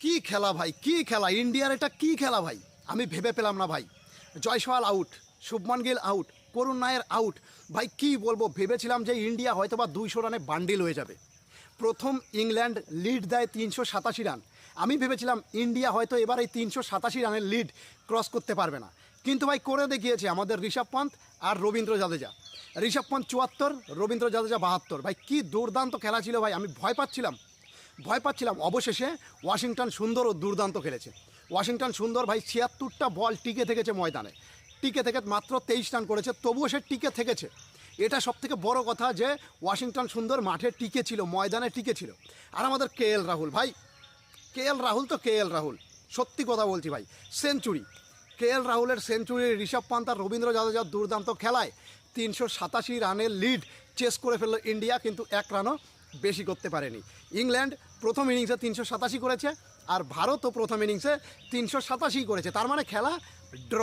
কি খেলা ভাই, কি খেলা? ইন্ডিয়ার এটা কি খেলা ভাই? আমি ভেবে পেলাম না ভাই। জয়সওয়াল আউট শুভমান গিল আউট করুণ নায়ের আউট ভাই, কি বলব? ভেবেছিলাম যে ইন্ডিয়া হয়তো বা দুইশো রানে বান্ডিল হয়ে যাবে। প্রথম ইংল্যান্ড লিড দেয় তিনশো সাতাশি রান আমি ভেবেছিলাম ইন্ডিয়া হয়তো এবার এই তিনশো সাতাশি রানের লিড ক্রস করতে পারবে না। কিন্তু ভাই, করে দেখিয়েছে আমাদের ঋষভ পন্থ আর রবীন্দ্র জাদেজা। ঋষভ পন্থ চুয়াত্তর, রবীন্দ্র জাদেজা বাহাত্তর। ভাই, কি দুর্দান্ত খেলা ছিল ভাই, আমি ভয় পাচ্ছিলাম। ভয় পাচ্ছিলাম। অবশেষে ওয়াশিংটন সুন্দর ও দুর্দান্ত খেলেছে। ওয়াশিংটন সুন্দর ভাই ছিয়াত্তরটা বল টিকে থেকেছে ময়দানে। টিকে থেকে মাত্র তেইশ রান করেছে, তবুও সে টিকে থেকেছে। এটা সব থেকে বড় কথা যে ওয়াশিংটন সুন্দর মাঠে টিকে ছিল, ময়দানে টিকে ছিল। আর আমাদের কে এল রাহুল ভাই, কে এল রাহুল তো কে এল রাহুল। সত্যি কথা বলছি ভাই, সেঞ্চুরি। কে এল রাহুলের সেঞ্চুরি ঋষভ পান্ত আর রবীন্দ্র জাদেজার দুর্দান্ত খেলায় তিনশো সাতাশি রানের লিড চেস করে ফেলল ইন্ডিয়া, কিন্তু এক রানও বেশি করতে পারেনি। ইংল্যান্ড প্রথম ইনিংসে তিনশো সাতাশি করেছে আর ভারতও প্রথম ইনিংসে তিনশো সাতাশি করেছে। তার মানে খেলা ড্র।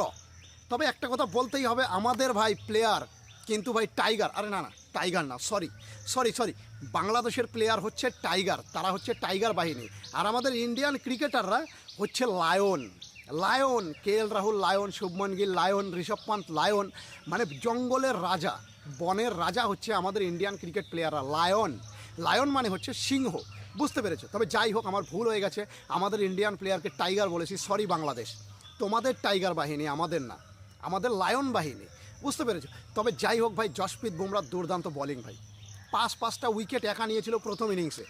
তবে একটা কথা বলতেই হবে, আমাদের ভাই প্লেয়ার কিন্তু ভাই টাইগার আরে না না টাইগার না সরি সরি সরি বাংলাদেশের প্লেয়ার হচ্ছে টাইগার তারা হচ্ছে টাইগার বাহিনী। আর আমাদের ইন্ডিয়ান ক্রিকেটাররা হচ্ছে lion lion K L Rahul lion Shubman Gill lion Rishabh Pant lion মানে জঙ্গলের রাজা, বনের রাজা হচ্ছে আমাদের ইন্ডিয়ান ক্রিকেট প্লেয়াররা লায়ন লায়ন মানে হচ্ছে সিংহ। বুঝতে পেরেছ? তবে যাই হোক, আমার ভুল হয়ে গেছে। আমাদের ইন্ডিয়ান প্লেয়ারকে টাইগার বলেছি সরি বাংলাদেশ। তোমাদের টাইগার বাহিনী আমাদের না, আমাদের লায়ন বাহিনী। বুঝতে পেরেছ? তবে যাই হোক ভাই জশপ্রীত বুমরার দুর্দান্ত বোলিং ভাই। পাঁচ পাঁচটা উইকেট একা নিয়েছিল প্রথম ইনিংসে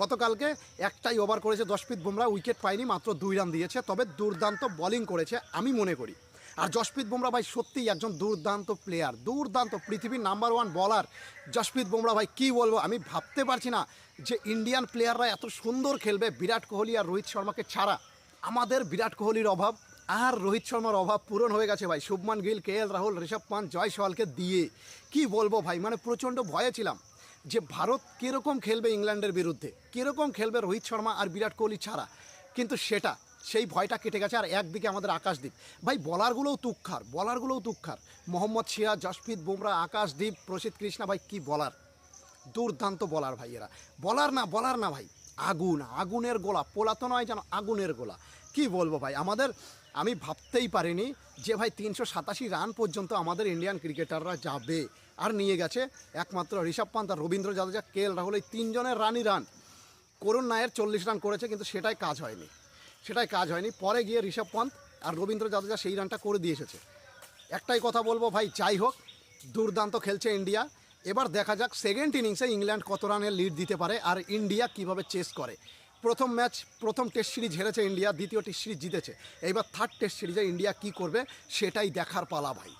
গতকালকে একটাই ওভার করেছে জশপ্রীত বুমরা উইকেট পায়নি, মাত্র দুই রান দিয়েছে। তবে দুর্দান্ত বোলিং করেছে, আমি মনে করি। আর জশপ্রীত বুমরা ভাই সত্যিই একজন দুর্দান্ত প্লেয়ার দুর্দান্ত পৃথিবীর নাম্বার ওয়ান বলার জশপ্রীত বুমরা ভাই, কী বলব? আমি ভাবতে পারছি না যে ইন্ডিয়ান প্লেয়াররা এত সুন্দর খেলবে বিরাট কোহলি আর রোহিত শর্মাকে ছাড়া। আমাদের বিরাট কোহলির অভাব আর রোহিত শর্মার অভাব পূরণ হয়ে গেছে ভাই। শুভমান গিল, কে এল রাহুল, ঋষভ পান্ত, জয় সোয়ালকে দিয়ে। কি বলব ভাই? মানে প্রচণ্ড ভয়ে ছিলাম যে ভারত কীরকম খেলবে ইংল্যান্ডের বিরুদ্ধে, কীরকম খেলবে রোহিত শর্মা আর বিরাট কোহলি ছাড়া। কিন্তু সেটা সেই ভয়টা কেটে গেছে আর একদিকে আমাদের আকাশদ্বীপ। ভাই, বলারগুলোও তুক্ষার বলারগুলোও তুক্ষার। মোহাম্মদ শিয়া জশপ্রীত বুমরা, আকাশদ্বীপ, প্রসিদ্ধ কৃষ্ণা, ভাই, কি বলার? দুর্দান্ত বলার ভাই এরা। বলার না বলার না ভাই, আগুন, আগুনের গোলা, পোলা তো নয় যেন আগুনের গোলা। কি বলব ভাই, আমাদের, আমি ভাবতেই পারিনি যে ভাই তিনশো সাতাশি রান পর্যন্ত আমাদের ইন্ডিয়ান ক্রিকেটাররা যাবে। আর নিয়ে গেছে একমাত্র ঋষভ পান্ত আর রবীন্দ্র জাদেজা, কে এল রাহুল, এই তিনজনের রানই রান। করুণ নায়ের চল্লিশ রান করেছে, কিন্তু সেটাই কাজ হয়নি। সেটাই কাজ হয়নি। পরে গিয়ে ঋষভ পন্থ আর রবীন্দ্র জাদেজা সেই রানটা করে দিয়ে এসেছে। একটাই কথা বলব ভাই, যাই হোক, দুর্দান্ত খেলছে ইন্ডিয়া। এবার দেখা যাক সেকেন্ড ইনিংসে ইংল্যান্ড কত রানের লিড দিতে পারে আর ইন্ডিয়া কীভাবে চেস করে। প্রথম ম্যাচ প্রথম টেস্ট সিরিজ হেরেছে ইন্ডিয়া, দ্বিতীয় টেস্ট সিরিজ জিতেছে। এইবার থার্ড টেস্ট সিরিজে ইন্ডিয়া কি করবে সেটাই দেখার পালা ভাই।